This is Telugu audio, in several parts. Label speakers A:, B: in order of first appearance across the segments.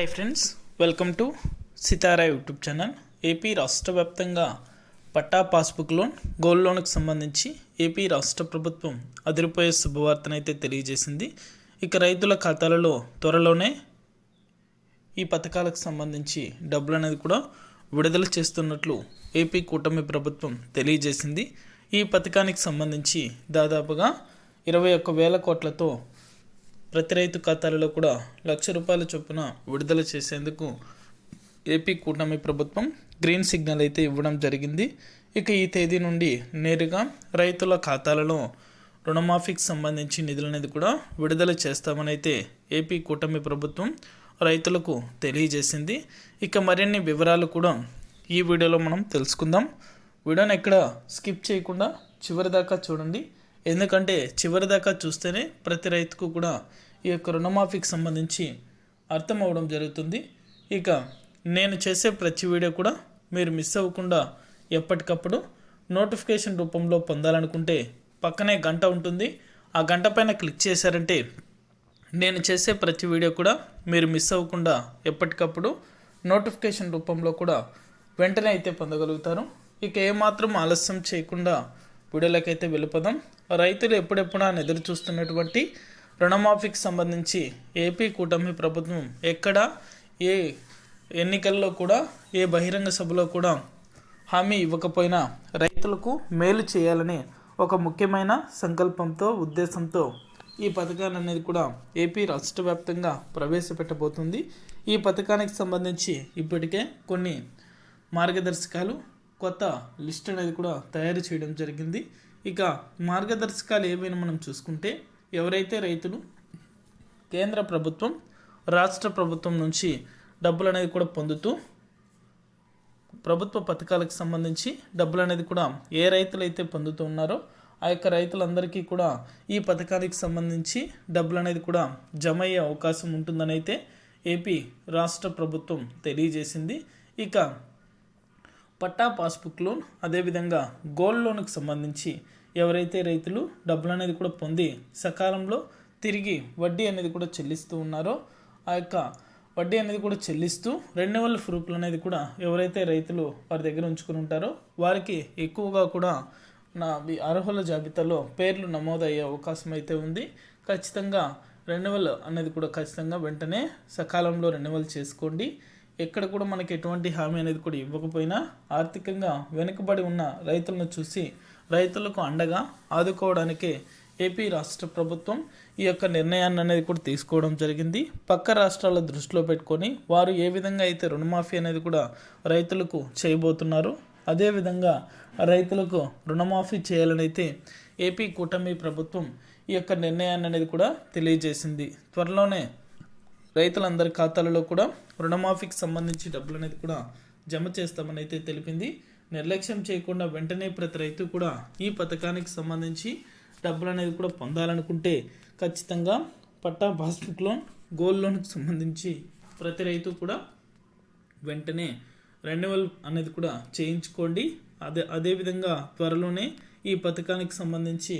A: Hi friends welcome to Sitara YouTube channel AP రాష్ట్ర వ్యాప్తంగా పట్టా పాస్బుక్ లోన్ గోల్డ్ లోన్కి సంబంధించి ఏపీ రాష్ట్ర ప్రభుత్వం అదిరిపోయే శుభవార్తనైతే తెలియజేసింది. ఇక రైతుల ఖాతాలలో త్వరలోనే ఈ పథకాలకు సంబంధించి డబ్బులు అనేది కూడా విడుదల చేస్తున్నట్లు ఏపీ కూటమి ప్రభుత్వం తెలియజేసింది. ఈ పథకానికి సంబంధించి దాదాపుగా ఇరవై ఒక్క వేల కోట్లతో ప్రతి రైతు ఖాతాలలో కూడా లక్ష రూపాయల చొప్పున విడుదల చేసేందుకు ఏపీ కూటమి ప్రభుత్వం గ్రీన్ సిగ్నల్ అయితే ఇవ్వడం జరిగింది. ఇక ఈ తేదీ నుండి నేరుగా రైతుల ఖాతాలలో రుణమాఫీకి సంబంధించి నిధులనేది కూడా విడుదల చేస్తామని అయితే ఏపీ కూటమి ప్రభుత్వం రైతులకు తెలియజేసింది. ఇక మరిన్ని వివరాలు కూడా ఈ వీడియోలో మనం తెలుసుకుందాం. వీడియోని ఎక్కడ స్కిప్ చేయకుండా చివరి దాకా చూడండి. ఎందుకంటే చివరి దాకా చూస్తేనే ప్రతి రైతుకు కూడా ఈ యొక్క రుణమాఫీకి సంబంధించి అర్థం అవ్వడం జరుగుతుంది. ఇక నేను చేసే ప్రతి వీడియో కూడా మీరు మిస్ అవ్వకుండా ఎప్పటికప్పుడు నోటిఫికేషన్ రూపంలో పొందాలనుకుంటే పక్కనే గంట ఉంటుంది. ఆ గంట పైన క్లిక్ చేశారంటే నేను చేసే ప్రతి వీడియో కూడా మీరు మిస్ అవ్వకుండా ఎప్పటికప్పుడు నోటిఫికేషన్ రూపంలో కూడా వెంటనే అయితే పొందగలుగుతారు. ఇక ఏమాత్రం ఆలస్యం చేయకుండా వీడియోలకైతే వెళ్ళిపోదాం. రైతులు ఎప్పుడెప్పుడు అని ఎదురు చూస్తున్నటువంటి రుణమాఫీకి సంబంధించి ఏపీ కూటమి ప్రభుత్వం ఎక్కడ ఏ ఎన్నికల్లో కూడా ఏ బహిరంగ సభలో కూడా హామీ ఇవ్వకపోయినా రైతులకు మేలు చేయాలని ఒక ముఖ్యమైన సంకల్పంతో ఉద్దేశంతో ఈ పథకాన్ని అనేది కూడా ఏపీ రాష్ట్ర వ్యాప్తంగా ప్రవేశపెట్టబోతుంది. ఈ పథకానికి సంబంధించి ఇప్పటికే కొన్ని మార్గదర్శకాలు కొత్త లిస్ట్ అనేది కూడా తయారు చేయడం జరిగింది. ఇక మార్గదర్శకాలు ఏవైనా మనం చూసుకుంటే ఎవరైతే రైతులు కేంద్ర ప్రభుత్వం రాష్ట్ర ప్రభుత్వం నుంచి డబ్బులు అనేది కూడా పొందుతూ ప్రభుత్వ పథకాలకు సంబంధించి డబ్బులు అనేది కూడా ఏ రైతులు అయితే పొందుతూ ఉన్నారో ఆ యొక్క రైతులందరికీ కూడా ఈ పథకానికి సంబంధించి డబ్బులు అనేది కూడా జమ అయ్యే అవకాశం ఉంటుందని అయితే ఏపీ రాష్ట్ర ప్రభుత్వం తెలియజేసింది. ఇక పట్టా పాస్బుక్ లోన్ అదేవిధంగా గోల్డ్ లోన్కి సంబంధించి ఎవరైతే రైతులు డబ్బులు అనేది కూడా పొంది సకాలంలో తిరిగి వడ్డీ అనేది కూడా చెల్లిస్తూ ఉన్నారో ఆ యొక్క వడ్డీ అనేది కూడా చెల్లిస్తూ రెన్యువల్ ప్రూఫ్లు అనేది కూడా ఎవరైతే రైతులు వారి దగ్గర ఉంచుకుని ఉంటారో వారికి ఎక్కువగా కూడా నా అర్హుల జాబితాలో పేర్లు నమోదయ్యే అవకాశం అయితే ఉంది. ఖచ్చితంగా రెన్యువల్ అనేది కూడా ఖచ్చితంగా వెంటనే సకాలంలో రెన్యువల్ చేసుకోండి. ఎక్కడ కూడా మనకి ఎటువంటి హామీ అనేది కూడా ఇవ్వకపోయినా ఆర్థికంగా వెనుకబడి ఉన్న రైతులను చూసి రైతులకు అండగా ఆదుకోవడానికి ఏపీ రాష్ట్ర ప్రభుత్వం ఈ యొక్క నిర్ణయాన్ని అనేది కూడా తీసుకోవడం జరిగింది. పక్క రాష్ట్రాల దృష్టిలో పెట్టుకొని వారు ఏ విధంగా అయితే రుణమాఫీ అనేది కూడా రైతులకు చేయబోతున్నారు అదేవిధంగా రైతులకు రుణమాఫీ చేయాలని అయితే ఏపీ కూటమి ప్రభుత్వం ఈ యొక్క నిర్ణయాన్ని అనేది కూడా తెలియజేసింది. త్వరలోనే రైతులందరి ఖాతాలలో కూడా రుణమాఫీకి సంబంధించి డబ్బులు అనేది కూడా జమ చేస్తామని అయితే తెలిపింది. నిర్లక్ష్యం చేయకుండా వెంటనే ప్రతి రైతు కూడా ఈ పథకానికి సంబంధించి డబ్బులు అనేది కూడా పొందాలనుకుంటే ఖచ్చితంగా పట్టా పాస్బుక్ లోన్ గోల్డ్ లోన్కి సంబంధించి ప్రతి రైతు కూడా వెంటనే రెన్యువల్ అనేది కూడా చేయించుకోండి. అదే అదేవిధంగా త్వరలోనే ఈ పథకానికి సంబంధించి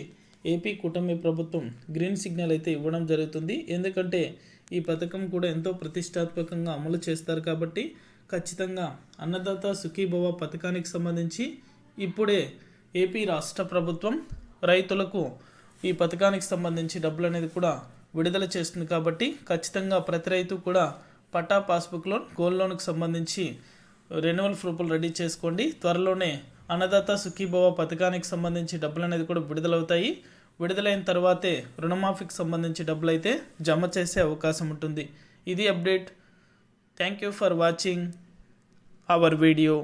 A: ఏపీ కూటమి ప్రభుత్వం గ్రీన్ సిగ్నల్ అయితే ఇవ్వడం జరుగుతుంది. ఎందుకంటే ఈ పథకం కూడా ఎంతో ప్రతిష్టాత్మకంగా అమలు చేస్తారు కాబట్టి ఖచ్చితంగా అన్నదాత సుఖీభవ పథకానికి సంబంధించి ఇప్పుడే ఏపీ రాష్ట్ర ప్రభుత్వం రైతులకు ఈ పథకానికి సంబంధించి డబ్బులు అనేది కూడా విడుదల చేస్తుంది కాబట్టి ఖచ్చితంగా ప్రతి రైతు కూడా పట్టా పాస్బుక్ లోన్ గోల్డ్ లోన్కి సంబంధించి రెన్యువల్ ప్రూఫ్లు రెడీ చేసుకోండి. త్వరలోనే అన్నదాత సుఖీభవ పథకానికి సంబంధించి డబ్బులు అనేది కూడా విడుదలవుతాయి. విడుదలైన తర్వాతే రుణమాఫీకి సంబంధించి డబ్బులు అయితే జమ చేసే అవకాశం ఉంటుంది. ఇది update. Thank you for watching our video